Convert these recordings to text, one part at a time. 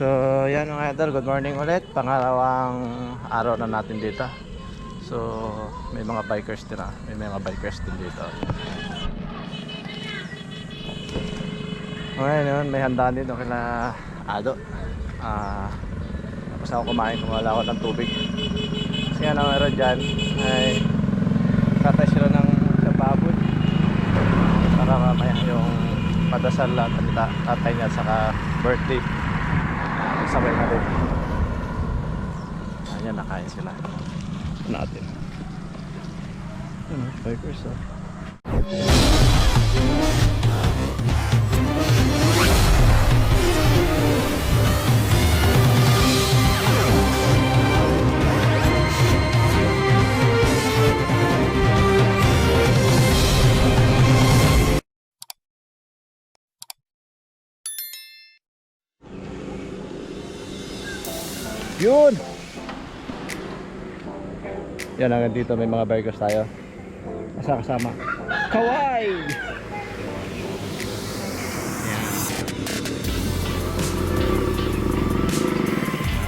So, yan mga idol, good morning ulit. Pangalawang araw na natin dito. So, may mga bikers din ah. May mga bikers din dito. Okay, yun, may handa dito kila Ado. Ah, tapos ako kumain, wala ako ng tubig. Kasi ano meron dyan, ay tatay sila ng sa baboy. Para mamaya yung padasal lang ng ta- tatay niya saka birthday. Sabay na rin. Ayan, nakain sila. Natin. Ano, bikers oh. Yun! Yan hanggang dito may mga bikers tayo. Asa kasama? Kawai! Yan.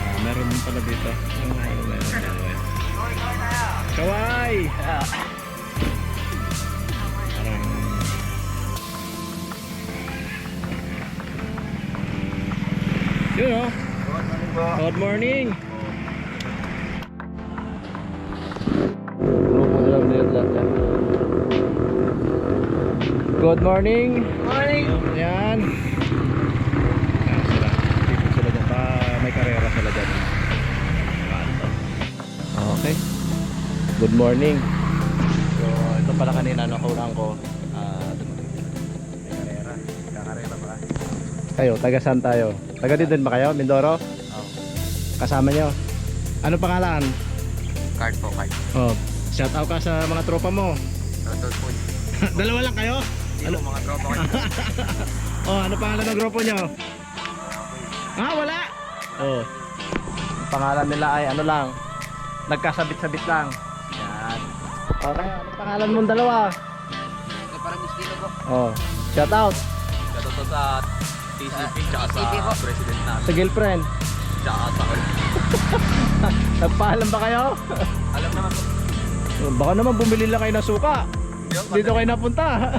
Ah, meron pala dito. Ang meron Good morning. Good morning. Morning! Yan. Yan sila. Dito sila dyan. Pa, may karera sila dyan. Okay. Good morning. So, ito pala kanina nakulang ko. Ah, sila. May karera. Kakarera pala. Kayo, taga saan tayo? Taga dito din ba kayo? Mindoro? Kasama nyo? Ano pangalan? card po, card. Oh, shout out ka sa mga tropa mo. Total po. Dalawa lang kayo? Ano? mga tropa ko. Oh, ano pangalan ng grupo nyo? Ah, wala. Oh. Ang pangalan nila ay ano lang. Nagkasabit-sabit lang. Yan. Okay, ano pangalan mong dalawa? Ito parang Gustino po. Oh, shout out Katoto sa TCP, tsaka sa po. president natin, sa girlfriend. tsaka sa Nagpaalam ba kayo? Alam naman po. Baka naman bumili lang kayo ng suka. Yung Dito kayo napunta.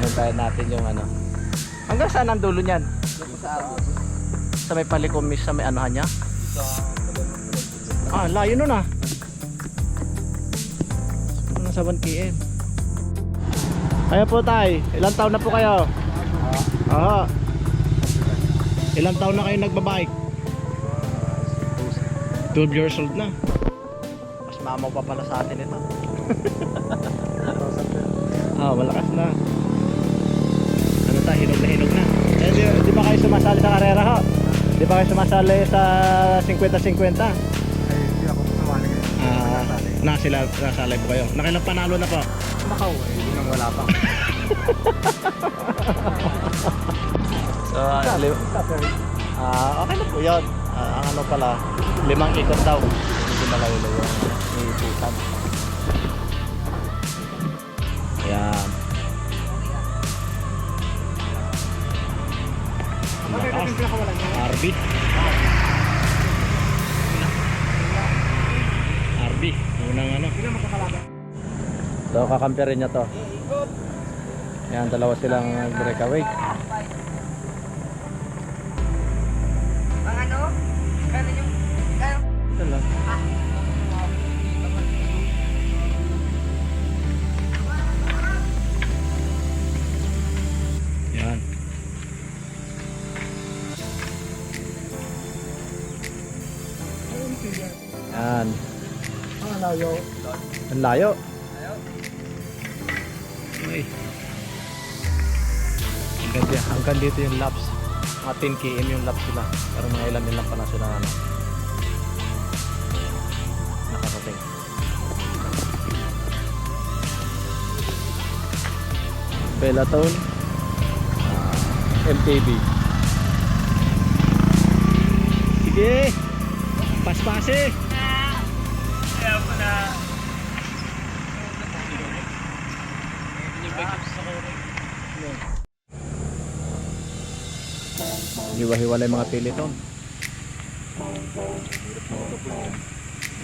Hintayin natin yung ano. Hanggang saan ang dulo niyan? Sa Sa may palikomis sa may anuhan niya? Ah, layo nun ah. Nasa 1 km. Kaya po tay, ilang taon na po kayo? Oo. Ilang taon na kayo nagbabike? 12 years old na. Mas mamaw pa pala sa atin ito. ah, malakas na. Ano ta, hinog na hinog na. Eh, di, di ba kayo sumasali sa karera ho? Di ba kayo sumasali sa 50-50? Ay, hindi ako sumali ngayon. Ah, na sila nasali po kayo. Nakailang panalo na po? Nakaw, eh, hindi nang wala pa. So, li- ah, okay na po yun. Ah, ang ano pala, limang ikot daw. Hindi malayo yung iikutan. Ang Lakas. RB. RB. Unang ano. So, kakampirin niya to. Ayan, dalawa silang breakaway. Ano? Ano yung... Ano? Ito lang. Yan. Yan. Ang layo. Ang layo. Ay. Hanggang, hanggang dito yung laps. Mga 10 km yung laps sila. Pero mga ilan din lang pala sila ano. Nakarating. Peloton. ah, MTB. Sige. Paspasi. Kaya po na... Hiwa-hiwalay mga piliton.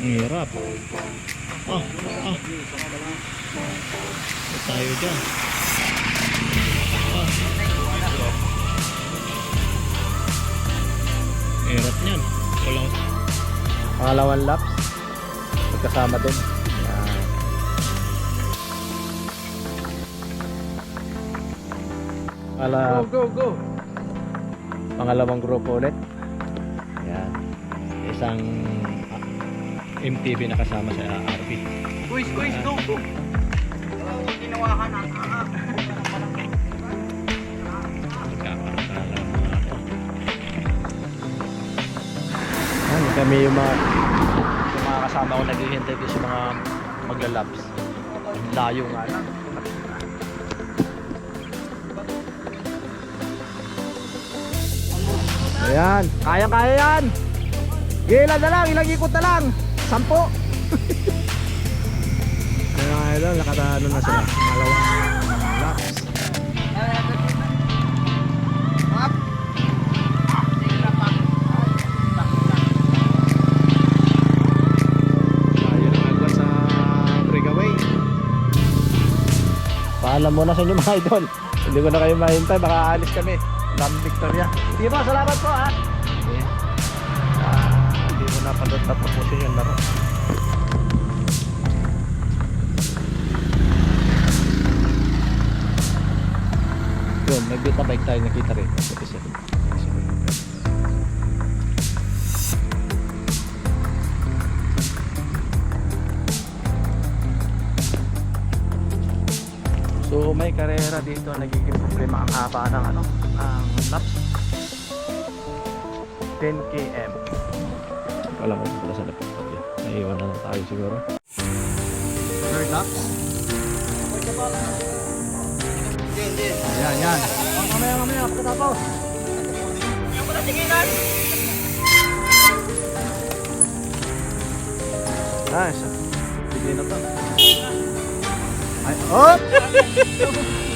Ang hirap. Ah, ah. Tayo dyan. Ah. Hirap niyan. Walang... Pangalawang laps. Magkasama din. Yan. Pangala, go, go. Pangalawang grupo ulit. Yan. Isang MTV na kasama sa RP. Guys, guys, go, go. Ginawa ka na. Magkakaroon ng mga ano. Yan, kami yung mga yung mga kasama ko naghihintay ko sa mga maglalabs. Ang Layo nga lang. Ayan, kaya-kaya yan. Ilan na lang, ilang ikot na lang. Sampo. Kaya nga lang, nakataano na sila. Malawang laps. Paalam muna sa inyo mga idol. Hindi ko na kayo mahintay, baka aalis kami. Lam Victoria. Sige po, salamat po ha. Okay. Ah, Hindi mo na palot tapusin yung laro. Yun, nag-beta bike tayo nakita rin. Sa isa. So may karera dito nagiging problema ang haba ng ano, ang laps. 10 km. Wala ko pala sa laptop ko. Naiwan na lang tayo siguro. Third laps. Yan, yan. Oh, mamaya, mamaya, pagkatapos. Yung pala tinginan. Nice. Bigay na to. Ay, oh!